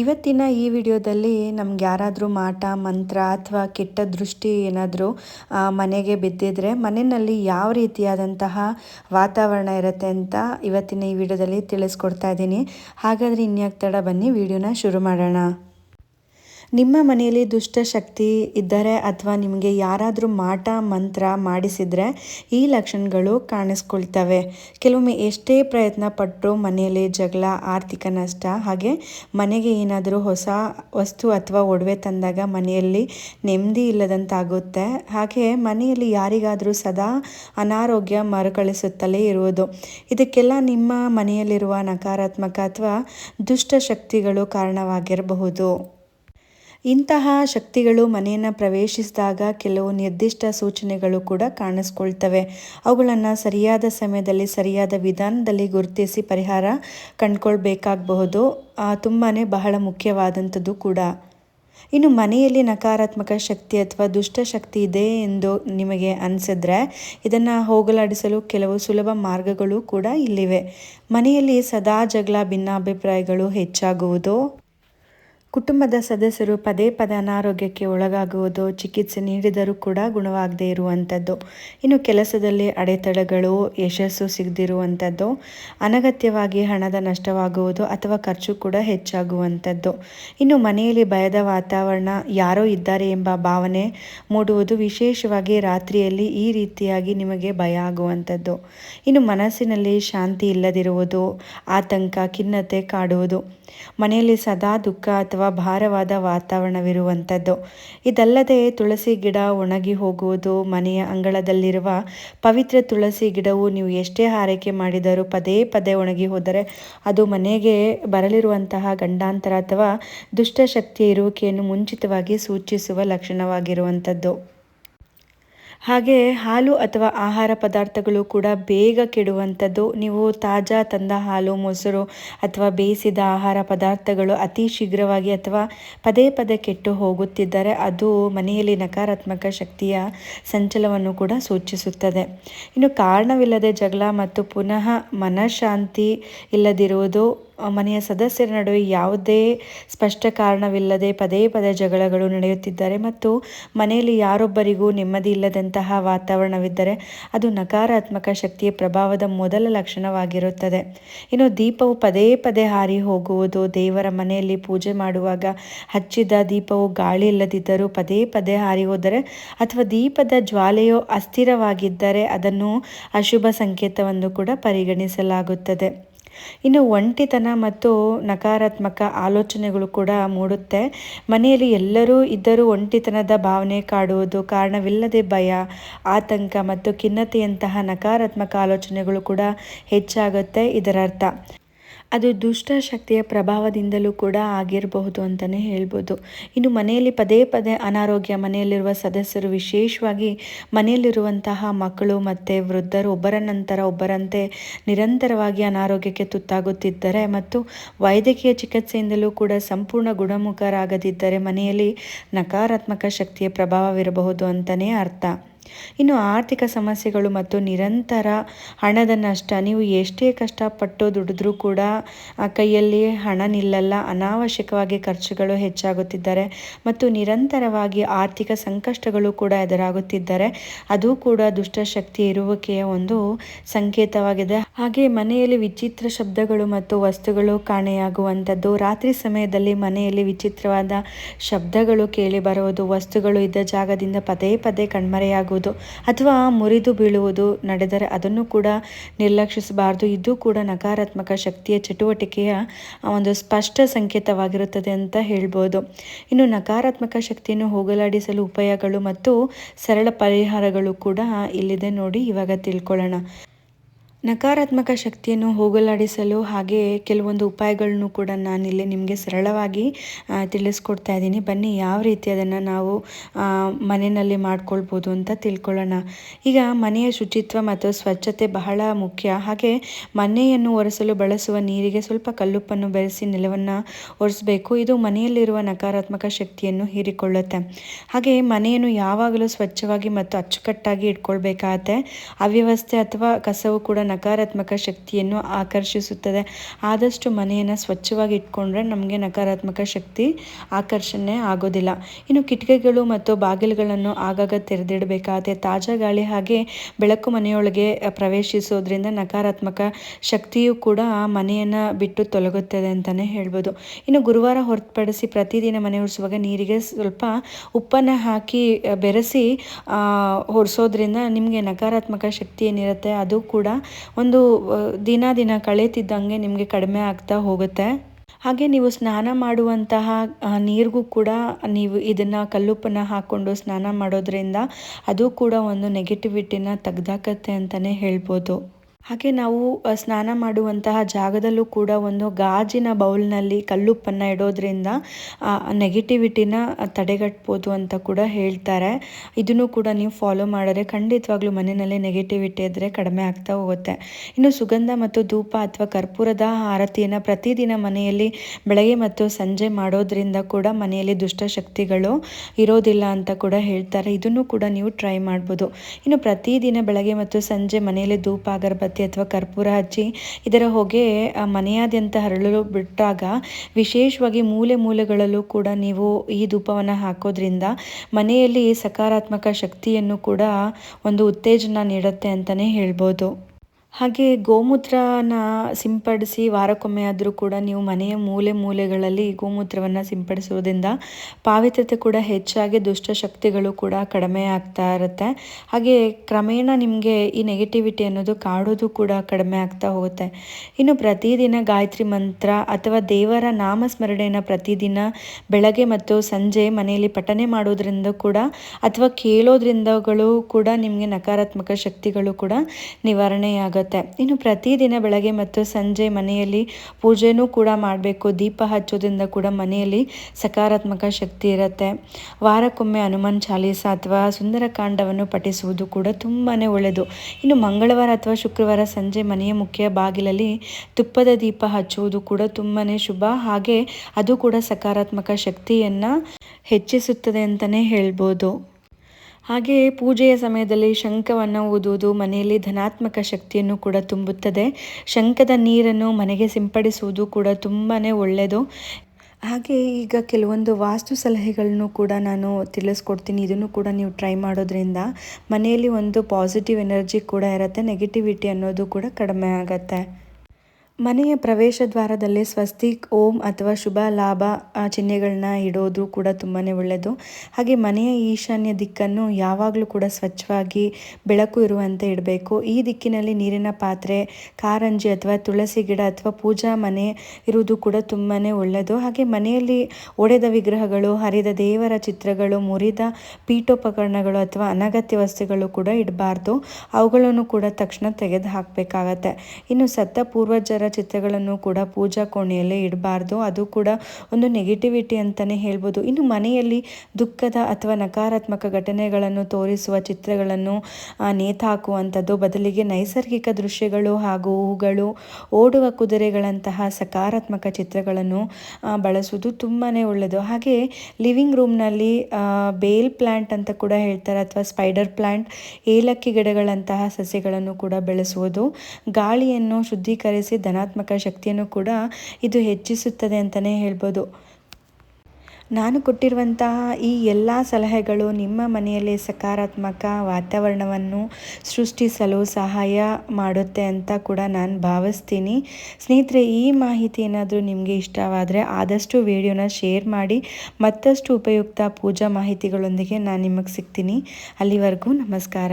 ಇವತ್ತಿನ ಈ ವಿಡಿಯೋದಲ್ಲಿ ನಮ್ಗೆ ಯಾರಾದರೂ ಮಾಟ, ಮಂತ್ರ ಅಥವಾ ಕೆಟ್ಟ ದೃಷ್ಟಿ ಏನಾದರೂ ಮನೆಗೆ ಬಿದ್ದಿದ್ರೆ ಮನೆಯಲ್ಲಿ ಯಾವ ರೀತಿಯಾದಂತಹ ವಾತಾವರಣ ಇರುತ್ತೆ ಅಂತ ಇವತ್ತಿನ ಈ ವಿಡಿಯೋದಲ್ಲಿ ತಿಳಿಸ್ಕೊಡ್ತಾ ಇದ್ದೀನಿ. ಹಾಗಾದರೆ ಇನ್ಯಾಕೆ ತಡ ಬನ್ನಿ, ವಿಡಿಯೋನ ಶುರು ಮಾಡೋಣ. ನಿಮ್ಮ ಮನೆಯಲ್ಲಿ ದುಷ್ಟಶಕ್ತಿ ಇದ್ದರೆ ಅಥವಾ ನಿಮಗೆ ಯಾರಾದರೂ ಮಾಟ, ಮಂತ್ರ ಮಾಡಿಸಿದರೆ ಈ ಲಕ್ಷಣಗಳು ಕಾಣಿಸ್ಕೊಳ್ತವೆ. ಕೆಲವೊಮ್ಮೆ ಎಷ್ಟೇ ಪ್ರಯತ್ನ ಪಟ್ಟರು ಮನೆಯಲ್ಲಿ ಜಗಳ, ಆರ್ಥಿಕ ನಷ್ಟ, ಹಾಗೆ ಮನೆಗೆ ಏನಾದರೂ ಹೊಸ ವಸ್ತು ಅಥವಾ ಒಡವೆ ತಂದಾಗ ಮನೆಯಲ್ಲಿ ನೆಮ್ಮದಿ ಇಲ್ಲದಂತಾಗುತ್ತೆ. ಹಾಗೆ ಮನೆಯಲ್ಲಿ ಯಾರಿಗಾದರೂ ಸದಾ ಅನಾರೋಗ್ಯ ಮರುಕಳಿಸುತ್ತಲೇ ಇರುವುದು. ಇದಕ್ಕೆಲ್ಲ ನಿಮ್ಮ ಮನೆಯಲ್ಲಿರುವ ನಕಾರಾತ್ಮಕ ಅಥವಾ ದುಷ್ಟಶಕ್ತಿಗಳು ಕಾರಣವಾಗಿರಬಹುದು. ಇಂತಹ ಶಕ್ತಿಗಳು ಮನೆಯನ್ನು ಪ್ರವೇಶಿಸಿದಾಗ ಕೆಲವು ನಿರ್ದಿಷ್ಟ ಸೂಚನೆಗಳು ಕೂಡ ಕಾಣಿಸ್ಕೊಳ್ತವೆ. ಅವುಗಳನ್ನು ಸರಿಯಾದ ಸಮಯದಲ್ಲಿ, ಸರಿಯಾದ ವಿಧಾನದಲ್ಲಿ ಗುರುತಿಸಿ ಪರಿಹಾರ ಕಂಡುಕೊಳ್ಬೇಕಾಗಬಹುದು. ತುಂಬಾ ಬಹಳ ಮುಖ್ಯವಾದಂಥದ್ದು ಕೂಡ. ಇನ್ನು ಮನೆಯಲ್ಲಿ ನಕಾರಾತ್ಮಕ ಶಕ್ತಿ ಅಥವಾ ದುಷ್ಟಶಕ್ತಿ ಇದೆ ಎಂದು ನಿಮಗೆ ಅನಿಸಿದ್ರೆ ಇದನ್ನು ಹೋಗಲಾಡಿಸಲು ಕೆಲವು ಸುಲಭ ಮಾರ್ಗಗಳು ಕೂಡ ಇಲ್ಲಿವೆ. ಮನೆಯಲ್ಲಿ ಸದಾ ಜಗಳ, ಭಿನ್ನಾಭಿಪ್ರಾಯಗಳು ಹೆಚ್ಚಾಗುವುದು. ಕುಟುಂಬದ ಸದಸ್ಯರು ಪದೇ ಪದೇ ಅನಾರೋಗ್ಯಕ್ಕೆ ಒಳಗಾಗುವುದು, ಚಿಕಿತ್ಸೆ ನೀಡಿದರೂ ಕೂಡ ಗುಣವಾಗದೇ ಇರುವಂಥದ್ದು. ಇನ್ನು ಕೆಲಸದಲ್ಲಿ ಅಡೆತಡೆಗಳು, ಯಶಸ್ಸು ಸಿಗದಿರುವಂಥದ್ದು, ಅನಗತ್ಯವಾಗಿ ಹಣದ ನಷ್ಟವಾಗುವುದು ಅಥವಾ ಖರ್ಚು ಕೂಡ ಹೆಚ್ಚಾಗುವಂಥದ್ದು. ಇನ್ನು ಮನೆಯಲ್ಲಿ ಭಯದ ವಾತಾವರಣ, ಯಾರೋ ಇದ್ದಾರೆ ಎಂಬ ಭಾವನೆ ಮೂಡುವುದು ವಿಶೇಷವಾಗಿ ರಾತ್ರಿಯಲ್ಲಿ ಈ ರೀತಿಯಾಗಿ ನಿಮಗೆ ಭಯ ಆಗುವಂಥದ್ದು. ಇನ್ನು ಮನಸ್ಸಿನಲ್ಲಿ ಶಾಂತಿ ಇಲ್ಲದಿರುವುದು, ಆತಂಕ, ಖಿನ್ನತೆ ಕಾಡುವುದು. ಮನೆಯಲ್ಲಿ ಸದಾ ದುಃಖ ಅಥವಾ ಭಾರವಾದ ವಾತಾವರಣವಿರುವಂಥದ್ದು. ಇದಲ್ಲದೆ ತುಳಸಿ ಗಿಡ ಒಣಗಿ ಹೋಗುವುದು, ಮನೆಯ ಅಂಗಳದಲ್ಲಿರುವ ಪವಿತ್ರ ತುಳಸಿ ಗಿಡವು ನೀವು ಎಷ್ಟೇ ಹಾರೈಕೆ ಮಾಡಿದರೂ ಪದೇ ಪದೇ ಒಣಗಿ ಹೋದರೆ ಅದು ಮನೆಗೆ ಬರಲಿರುವಂತಹ ಗಂಡಾಂತರ ಅಥವಾ ದುಷ್ಟಶಕ್ತಿಯ ಇರುವಿಕೆಯನ್ನು ಮುಂಚಿತವಾಗಿ ಸೂಚಿಸುವ ಲಕ್ಷಣವಾಗಿರುವಂಥದ್ದು. ಹಾಗೆ ಹಾಲು ಅಥವಾ ಆಹಾರ ಪದಾರ್ಥಗಳು ಕೂಡ ಬೇಗ ಕೆಡುವಂಥದ್ದು. ನೀವು ತಾಜಾ ತಂದ ಹಾಲು, ಮೊಸರು ಅಥವಾ ಬೇಯಿಸಿದ ಆಹಾರ ಪದಾರ್ಥಗಳು ಅತಿ ಶೀಘ್ರವಾಗಿ ಅಥವಾ ಪದೇ ಪದೇ ಕೆಟ್ಟು ಹೋಗುತ್ತಿದ್ದರೆ ಅದು ಮನೆಯಲ್ಲಿ ನಕಾರಾತ್ಮಕ ಶಕ್ತಿಯ ಸಂಚಲವನ್ನು ಕೂಡ ಸೂಚಿಸುತ್ತದೆ. ಇನ್ನು ಕಾರಣವಿಲ್ಲದೆ ಜಗಳ ಮತ್ತು ಪುನಃ ಮನಃಶಾಂತಿ ಇಲ್ಲದಿರುವುದು ಮನೆಯ ಸದಸ್ಯರ ನಡುವೆ ಯಾವುದೇ ಸ್ಪಷ್ಟ ಕಾರಣವಿಲ್ಲದೆ ಪದೇ ಪದೇ ಜಗಳಗಳು ನಡೆಯುತ್ತಿದ್ದಾರೆ ಮತ್ತು ಮನೆಯಲ್ಲಿ ಯಾರೊಬ್ಬರಿಗೂ ನೆಮ್ಮದಿ ಇಲ್ಲದಂತಹ ವಾತಾವರಣವಿದ್ದರೆ ಅದು ನಕಾರಾತ್ಮಕ ಶಕ್ತಿಯ ಪ್ರಭಾವದ ಮೊದಲ ಲಕ್ಷಣವಾಗಿರುತ್ತದೆ. ಇನ್ನು ದೀಪವು ಪದೇ ಪದೇ ಹಾರಿ ಹೋಗುವುದು, ದೇವರ ಮನೆಯಲ್ಲಿ ಪೂಜೆ ಮಾಡುವಾಗ ಹಚ್ಚಿದ ದೀಪವು ಗಾಳಿ ಇಲ್ಲದಿದ್ದರೂ ಪದೇ ಪದೇ ಹಾರಿ ಹೋದರೆ ಅಥವಾ ದೀಪದ ಜ್ವಾಲೆಯು ಅಸ್ಥಿರವಾಗಿದ್ದರೆ ಅದನ್ನು ಅಶುಭ ಸಂಕೇತವನ್ನು ಕೂಡ ಪರಿಗಣಿಸಲಾಗುತ್ತದೆ. ಇನ್ನು ಒಂಟಿತನ ಮತ್ತು ನಕಾರಾತ್ಮಕ ಆಲೋಚನೆಗಳು ಕೂಡ ಮೂಡುತ್ತೆ. ಮನೆಯಲ್ಲಿ ಎಲ್ಲರೂ ಇದ್ದರೂ ಒಂಟಿತನದ ಭಾವನೆ ಕಾಡುವುದು ಕಾರಣವಿಲ್ಲದೆ ಭಯ, ಆತಂಕ ಮತ್ತು ಖಿನ್ನತೆಯಂತಹ ನಕಾರಾತ್ಮಕ ಆಲೋಚನೆಗಳು ಕೂಡ ಹೆಚ್ಚಾಗುತ್ತೆ ಇದರರ್ಥ. ಅದು ದುಷ್ಟ ಶಕ್ತಿಯ ಪ್ರಭಾವದಿಂದಲೂ ಕೂಡ ಆಗಿರಬಹುದು ಅಂತಲೇ ಹೇಳ್ಬೋದು. ಇನ್ನು ಮನೆಯಲ್ಲಿ ಪದೇ ಪದೇ ಅನಾರೋಗ್ಯ, ಮನೆಯಲ್ಲಿರುವ ಸದಸ್ಯರು ವಿಶೇಷವಾಗಿ ಮನೆಯಲ್ಲಿರುವಂತಹ ಮಕ್ಕಳು ಮತ್ತು ವೃದ್ಧರು ಒಬ್ಬರ ನಂತರ ಒಬ್ಬರಂತೆ ನಿರಂತರವಾಗಿ ಅನಾರೋಗ್ಯಕ್ಕೆ ತುತ್ತಾಗುತ್ತಿದ್ದರೆ ಮತ್ತು ವೈದ್ಯಕೀಯ ಚಿಕಿತ್ಸೆಯಿಂದಲೂ ಕೂಡ ಸಂಪೂರ್ಣ ಗುಣಮುಖರಾಗದಿದ್ದರೆ ಮನೆಯಲ್ಲಿ ನಕಾರಾತ್ಮಕ ಶಕ್ತಿಯ ಪ್ರಭಾವವಿರಬಹುದು ಅಂತಲೇ ಅರ್ಥ. ಇನ್ನು ಆರ್ಥಿಕ ಸಮಸ್ಯೆಗಳು ಮತ್ತು ನಿರಂತರ ಹಣದ ನಷ್ಟ ನೀವು ಎಷ್ಟೇ ಕಷ್ಟಪಟ್ಟು ದುಡಿದ್ರೂ ಕೂಡ ಕೈಯಲ್ಲಿ ಹಣ ನಿಲ್ಲಲ್ಲ. ಅನಾವಶ್ಯಕವಾಗಿ ಖರ್ಚುಗಳು ಹೆಚ್ಚಾಗುತ್ತಿದ್ದಾರೆ ಮತ್ತು ನಿರಂತರವಾಗಿ ಆರ್ಥಿಕ ಸಂಕಷ್ಟಗಳು ಕೂಡ ಎದುರಾಗುತ್ತಿದ್ದಾರೆ ಅದು ಕೂಡ ದುಷ್ಟಶಕ್ತಿ ಇರುವಿಕೆಯ ಒಂದು ಸಂಕೇತವಾಗಿದೆ. ಹಾಗೆ ಮನೆಯಲ್ಲಿ ವಿಚಿತ್ರ ಶಬ್ದಗಳು ಮತ್ತು ವಸ್ತುಗಳು ಕಾಣೆಯಾಗುವಂಥದ್ದು. ರಾತ್ರಿ ಸಮಯದಲ್ಲಿ ಮನೆಯಲ್ಲಿ ವಿಚಿತ್ರವಾದ ಶಬ್ದಗಳು ಕೇಳಿ ಬರುವುದು. ವಸ್ತುಗಳು ಇದ್ದ ಜಾಗದಿಂದ ಪದೇ ಪದೇ ಕಣ್ಮರೆಯಾಗುವುದು. ಅಥವಾ ಮುರಿದು ಬೀಳುವುದು ನಡೆದರೆ ಅದನ್ನು ಕೂಡ ನಿರ್ಲಕ್ಷಿಸಬಾರದು. ಇದು ಕೂಡ ನಕಾರಾತ್ಮಕ ಶಕ್ತಿಯ ಚಟುವಟಿಕೆಯ ಒಂದು ಸ್ಪಷ್ಟ ಸಂಕೇತವಾಗಿರುತ್ತದೆ ಅಂತ ಹೇಳ್ಬೋದು. ಇನ್ನು ನಕಾರಾತ್ಮಕ ಶಕ್ತಿಯನ್ನು ಹೋಗಲಾಡಿಸಲು ಉಪಾಯಗಳು ಮತ್ತು ಸರಳ ಪರಿಹಾರಗಳು ಕೂಡ ಇಲ್ಲಿದೆ ನೋಡಿ ಇವಾಗ ತಿಳ್ಕೊಳ್ಳೋಣ. ನಕಾರಾತ್ಮಕ ಶಕ್ತಿಯನ್ನು ಹೋಗಲಾಡಿಸಲು ಹಾಗೆ ಕೆಲವೊಂದು ಉಪಾಯಗಳನ್ನು ಕೂಡ ನಾನಿಲ್ಲಿ ನಿಮಗೆ ಸರಳವಾಗಿ ತಿಳಿಸ್ಕೊಡ್ತಾ ಇದ್ದೀನಿ. ಬನ್ನಿ, ಯಾವ ರೀತಿ ಅದನ್ನು ನಾವು ಮನೆಯಲ್ಲಿ ಮಾಡ್ಕೊಳ್ಬೋದು ಅಂತ ತಿಳ್ಕೊಳ್ಳೋಣ. ಈಗ ಮನೆಯ ಶುಚಿತ್ವ ಮತ್ತು ಸ್ವಚ್ಛತೆ ಬಹಳ ಮುಖ್ಯ. ಹಾಗೆ ಮನೆಯನ್ನು ಒರೆಸಲು ಬಳಸುವ ನೀರಿಗೆ ಸ್ವಲ್ಪ ಕಲ್ಲುಪ್ಪನ್ನು ಬೆರೆಸಿ ನೆಲವನ್ನು ಒರೆಸಬೇಕು. ಇದು ಮನೆಯಲ್ಲಿರುವ ನಕಾರಾತ್ಮಕ ಶಕ್ತಿಯನ್ನು ಹೀರಿಕೊಳ್ಳುತ್ತೆ. ಹಾಗೆ ಮನೆಯನ್ನು ಯಾವಾಗಲೂ ಸ್ವಚ್ಛವಾಗಿ ಮತ್ತು ಅಚ್ಚುಕಟ್ಟಾಗಿ ಇಟ್ಕೊಳ್ಬೇಕಾಗತ್ತೆ. ಅವ್ಯವಸ್ಥೆ ಅಥವಾ ಕಸವು ಕೂಡ ನಕಾರಾತ್ಮಕ ಶಕ್ತಿಯನ್ನು ಆಕರ್ಷಿಸುತ್ತದೆ. ಆದಷ್ಟು ಮನೆಯನ್ನು ಸ್ವಚ್ಛವಾಗಿ ಇಟ್ಕೊಂಡ್ರೆ ನಮಗೆ ನಕಾರಾತ್ಮಕ ಶಕ್ತಿ ಆಕರ್ಷಣೆ ಆಗೋದಿಲ್ಲ. ಇನ್ನು ಕಿಟಕಿಗಳು ಮತ್ತು ಬಾಗಿಲುಗಳನ್ನು ಆಗಾಗ ತೆರೆದಿಡಬೇಕಾದ್ರೆ ತಾಜಾ ಗಾಳಿ ಹಾಗೆ ಬೆಳಕು ಮನೆಯೊಳಗೆ ಪ್ರವೇಶಿಸೋದ್ರಿಂದ ನಕಾರಾತ್ಮಕ ಶಕ್ತಿಯು ಕೂಡ ಮನೆಯನ್ನು ಬಿಟ್ಟು ತೊಲಗುತ್ತದೆ ಅಂತಲೇ ಹೇಳ್ಬೋದು. ಇನ್ನು ಗುರುವಾರ ಹೊರತುಪಡಿಸಿ ಪ್ರತಿದಿನ ಮನೆ ಒರೆಸುವಾಗ ನೀರಿಗೆ ಸ್ವಲ್ಪ ಉಪ್ಪನ್ನು ಹಾಕಿ ಬೆರೆಸಿ ಹೊರ್ಸೋದ್ರಿಂದ ನಿಮಗೆ ನಕಾರಾತ್ಮಕ ಶಕ್ತಿ ಏನಿರುತ್ತೆ ಅದು ಕೂಡ ಒಂದು ದಿನ ದಿನ ಕಳೆತಿದ್ದಂಗೆ ನಿಮಗೆ ಕಡಿಮೆ ಆಗ್ತಾ ಹೋಗುತ್ತೆ. ಹಾಗೆ ನೀವು ಸ್ನಾನ ಮಾಡುವಂತಹ ನೀರಿಗೂ ಕೂಡ ನೀವು ಇದನ್ನು ಕಲ್ಲುಪ್ಪನ್ನು ಹಾಕ್ಕೊಂಡು ಸ್ನಾನ ಮಾಡೋದ್ರಿಂದ ಅದು ಕೂಡ ಒಂದು ನೆಗೆಟಿವಿಟಿನ ತೆಗ್ದಾಕತ್ತೆ ಅಂತಲೇ ಹೇಳ್ಬೋದು. ಹಾಗೆ ನಾವು ಸ್ನಾನ ಮಾಡುವಂತಹ ಜಾಗದಲ್ಲೂ ಕೂಡ ಒಂದು ಗಾಜಿನ ಬೌಲ್ನಲ್ಲಿ ಕಲ್ಲುಪ್ಪನ್ನು ಇಡೋದ್ರಿಂದ ನೆಗೆಟಿವಿಟಿನ ತಡೆಗಟ್ಬೋದು ಅಂತ ಕೂಡ ಹೇಳ್ತಾರೆ. ಇದನ್ನು ಕೂಡ ನೀವು ಫಾಲೋ ಮಾಡಿದ್ರೆ ಖಂಡಿತವಾಗ್ಲೂ ಮನೆಯಲ್ಲಿ ನೆಗೆಟಿವಿಟಿ ಇದ್ದರೆ ಕಡಿಮೆ ಆಗ್ತಾ ಹೋಗುತ್ತೆ. ಇನ್ನು ಸುಗಂಧ ಮತ್ತು ಧೂಪ ಅಥವಾ ಕರ್ಪೂರದ ಆರತಿಯನ್ನು ಪ್ರತಿದಿನ ಮನೆಯಲ್ಲಿ ಬೆಳಗ್ಗೆ ಮತ್ತು ಸಂಜೆ ಮಾಡೋದ್ರಿಂದ ಕೂಡ ಮನೆಯಲ್ಲಿ ದುಷ್ಟಶಕ್ತಿಗಳು ಇರೋದಿಲ್ಲ ಅಂತ ಕೂಡ ಹೇಳ್ತಾರೆ. ಇದನ್ನು ಕೂಡ ನೀವು ಟ್ರೈ ಮಾಡ್ಬೋದು. ಇನ್ನು ಪ್ರತಿದಿನ ಬೆಳಗ್ಗೆ ಮತ್ತು ಸಂಜೆ ಮನೆಯಲ್ಲಿ ಧೂಪ ಅಗರಬತ್ತಿ ಅಥವಾ ಕರ್ಪೂರ ಹಚ್ಚಿ ಇದರ ಹೊಗೆ ಮನೆಯಾದ್ಯಂತ ಹರಳಲು ಬಿಟ್ಟಾಗ ವಿಶೇಷವಾಗಿ ಮೂಲೆ ಮೂಲೆಗಳಲ್ಲೂ ಕೂಡ ನೀವು ಈ ಧೂಪವನ್ನು ಹಾಕೋದ್ರಿಂದ ಮನೆಯಲ್ಲಿ ಸಕಾರಾತ್ಮಕ ಶಕ್ತಿಯನ್ನು ಕೂಡ ಒಂದು ಉತ್ತೇಜನ ನೀಡುತ್ತೆ ಅಂತಲೇ ಹೇಳ್ಬೋದು. ಹಾಗೆ ಗೋಮೂತ್ರನ ಸಿಂಪಡಿಸಿ ವಾರಕ್ಕೊಮ್ಮೆ ಆದರೂ ಕೂಡ ನೀವು ಮನೆಯ ಮೂಲೆ ಮೂಲೆಗಳಲ್ಲಿ ಗೋಮೂತ್ರವನ್ನು ಸಿಂಪಡಿಸುವುದರಿಂದ ಪಾವಿತ್ರತೆ ಕೂಡ ಹೆಚ್ಚಾಗಿ ದುಷ್ಟಶಕ್ತಿಗಳು ಕೂಡ ಕಡಿಮೆ ಆಗ್ತಾ ಇರುತ್ತೆ. ಹಾಗೆ ಕ್ರಮೇಣ ನಿಮಗೆ ಈ ನೆಗೆಟಿವಿಟಿ ಅನ್ನೋದು ಕಾಡೋದು ಕೂಡ ಕಡಿಮೆ ಆಗ್ತಾ ಹೋಗುತ್ತೆ. ಇನ್ನು ಪ್ರತಿದಿನ ಗಾಯತ್ರಿ ಮಂತ್ರ ಅಥವಾ ದೇವರ ನಾಮಸ್ಮರಣೆಯನ್ನು ಪ್ರತಿದಿನ ಬೆಳಗ್ಗೆ ಮತ್ತು ಸಂಜೆ ಮನೆಯಲ್ಲಿ ಪಠನೆ ಮಾಡೋದ್ರಿಂದ ಕೂಡ ಅಥವಾ ಕೇಳೋದ್ರಿಂದಗಳು ಕೂಡ ನಿಮಗೆ ನಕಾರಾತ್ಮಕ ಶಕ್ತಿಗಳು ಕೂಡ ನಿವಾರಣೆಯಾಗುತ್ತೆ. ಇನ್ನು ಪ್ರತಿದಿನ ಬೆಳಗ್ಗೆ ಮತ್ತು ಸಂಜೆ ಮನೆಯಲ್ಲಿ ಪೂಜೆನೂ ಕೂಡ ಮಾಡಬೇಕು. ದೀಪ ಹಚ್ಚೋದ್ರಿಂದ ಕೂಡ ಮನೆಯಲ್ಲಿ ಸಕಾರಾತ್ಮಕ ಶಕ್ತಿ ಇರುತ್ತೆ. ವಾರಕ್ಕೊಮ್ಮೆ ಹನುಮಾನ್ ಚಾಲೀಸ ಅಥವಾ ಸುಂದರಕಾಂಡವನ್ನು ಪಠಿಸುವುದು ಕೂಡ ತುಂಬಾ ಒಳ್ಳೆಯದು. ಇನ್ನು ಮಂಗಳವಾರ ಅಥವಾ ಶುಕ್ರವಾರ ಸಂಜೆ ಮನೆಯ ಮುಖ್ಯ ಬಾಗಿಲಲ್ಲಿ ತುಪ್ಪದ ದೀಪ ಹಚ್ಚುವುದು ಕೂಡ ತುಂಬಾ ಶುಭ. ಹಾಗೆ ಅದು ಕೂಡ ಸಕಾರಾತ್ಮಕ ಶಕ್ತಿಯನ್ನು ಹೆಚ್ಚಿಸುತ್ತದೆ ಅಂತಲೇ ಹೇಳ್ಬೋದು. ಹಾಗೆ ಪೂಜೆಯ ಸಮಯದಲ್ಲಿ ಶಂಖವನ್ನು ಊದುವುದು ಮನೆಯಲ್ಲಿ ಧನಾತ್ಮಕ ಶಕ್ತಿಯನ್ನು ಕೂಡ ತುಂಬುತ್ತದೆ. ಶಂಖದ ನೀರನ್ನು ಮನೆಗೆ ಸಿಂಪಡಿಸುವುದು ಕೂಡ ತುಂಬಾ ಒಳ್ಳೆಯದು. ಹಾಗೆ ಈಗ ಕೆಲವೊಂದು ವಾಸ್ತು ಸಲಹೆಗಳನ್ನು ಕೂಡ ನಾನು ತಿಳಿಸ್ಕೊಡ್ತೀನಿ. ಇದನ್ನು ಕೂಡ ನೀವು ಟ್ರೈ ಮಾಡೋದ್ರಿಂದ ಮನೆಯಲ್ಲಿ ಒಂದು ಪಾಸಿಟಿವ್ ಎನರ್ಜಿ ಕೂಡ ಇರುತ್ತೆ, ನೆಗೆಟಿವಿಟಿ ಅನ್ನೋದು ಕೂಡ ಕಡಿಮೆ ಆಗುತ್ತೆ. ಮನೆಯ ಪ್ರವೇಶ ದ್ವಾರದಲ್ಲಿ ಸ್ವಸ್ತಿಕ್ ಓಂ ಅಥವಾ ಶುಭ, ಲಾಭ ಚಿಹ್ನೆಗಳನ್ನ ಇಡೋದು ಕೂಡ ತುಂಬಾ ಒಳ್ಳೆಯದು ಹಾಗೆ ಮನೆಯ ಈಶಾನ್ಯ ದಿಕ್ಕನ್ನು ಯಾವಾಗಲೂ ಕೂಡ ಸ್ವಚ್ಛವಾಗಿ ಬೆಳಕು ಇರುವಂತೆ ಇಡಬೇಕು. ಈ ದಿಕ್ಕಿನಲ್ಲಿ ನೀರಿನ ಪಾತ್ರೆ, ಕಾರಂಜಿ ಅಥವಾ ತುಳಸಿ ಗಿಡ ಅಥವಾ ಪೂಜಾ ಮನೆ ಇರುವುದು ಕೂಡ ತುಂಬಾ ಒಳ್ಳೆಯದು ಹಾಗೆ ಮನೆಯಲ್ಲಿ ಒಡೆದ ವಿಗ್ರಹಗಳು, ಹರಿದ ದೇವರ ಚಿತ್ರಗಳು, ಮುರಿದ ಪೀಠೋಪಕರಣಗಳು ಅಥವಾ ಅನಗತ್ಯ ವಸ್ತುಗಳು ಕೂಡ ಇಡಬಾರ್ದು. ಅವುಗಳನ್ನು ಕೂಡ ತಕ್ಷಣ ತೆಗೆದು ಹಾಕಬೇಕಾಗತ್ತೆ. ಇನ್ನು ಸತ್ತ ಪೂರ್ವಜರ ಚಿತ್ರಗಳನ್ನು ಕೂಡ ಪೂಜಾ ಕೋಣೆಯಲ್ಲೇ ಇಡಬಾರ್ದು. ಅದು ಕೂಡ ಒಂದು ನೆಗೆಟಿವಿಟಿ ಅಂತಲೇ ಹೇಳ್ಬೋದು. ಇನ್ನು ಮನೆಯಲ್ಲಿ ದುಃಖದ ಅಥವಾ ನಕಾರಾತ್ಮಕ ಘಟನೆಗಳನ್ನು ತೋರಿಸುವ ಚಿತ್ರಗಳನ್ನು ನೇತಾಕುವಂಥದ್ದು, ಬದಲಿಗೆ ನೈಸರ್ಗಿಕ ದೃಶ್ಯಗಳು ಹಾಗೂ ಹೂಗಳು ಓಡುವ ಕುದುರೆಗಳಂತಹ ಸಕಾರಾತ್ಮಕ ಚಿತ್ರಗಳನ್ನು ಬಳಸುವುದು ತುಂಬಾ ಒಳ್ಳೆಯದು. ಹಾಗೆ ಲಿವಿಂಗ್ ರೂಮ್ನಲ್ಲಿ ಬೇಲ್ ಪ್ಲ್ಯಾಂಟ್ ಅಂತ ಕೂಡ ಹೇಳ್ತಾರೆ, ಅಥವಾ ಸ್ಪೈಡರ್ ಪ್ಲ್ಯಾಂಟ್ ಏಲಕ್ಕಿ ಗಿಡಗಳಂತಹ ಸಸ್ಯಗಳನ್ನು ಕೂಡ ಬೆಳೆಸುವುದು. ಗಾಳಿಯನ್ನು ಶುದ್ಧೀಕರಿಸಿ ಧನಾತ್ಮಕ ಶಕ್ತಿಯನ್ನು ಕೂಡ ಇದು ಹೆಚ್ಚಿಸುತ್ತದೆ ಅಂತಲೇ ಹೇಳ್ಬೋದು. ನಾನು ಕೊಟ್ಟಿರುವಂತಹ ಈ ಎಲ್ಲ ಸಲಹೆಗಳು ನಿಮ್ಮ ಮನೆಯಲ್ಲಿ ಸಕಾರಾತ್ಮಕ ವಾತಾವರಣವನ್ನು ಸೃಷ್ಟಿಸಲು ಸಹಾಯ ಮಾಡುತ್ತೆ ಅಂತ ಕೂಡ ನಾನು ಭಾವಿಸ್ತೀನಿ. ಸ್ನೇಹಿತರೆ, ಈ ಮಾಹಿತಿ ಏನಾದರೂ ನಿಮಗೆ ಇಷ್ಟವಾದರೆ ಆದಷ್ಟು ವಿಡಿಯೋನ ಶೇರ್ ಮಾಡಿ, ಮತ್ತಷ್ಟು ಉಪಯುಕ್ತ ಪೂಜಾ ಮಾಹಿತಿಗಳೊಂದಿಗೆ ನಾನು ನಿಮಗೆ ಸಿಗ್ತೀನಿ. ಅಲ್ಲಿವರೆಗೂ ನಮಸ್ಕಾರ.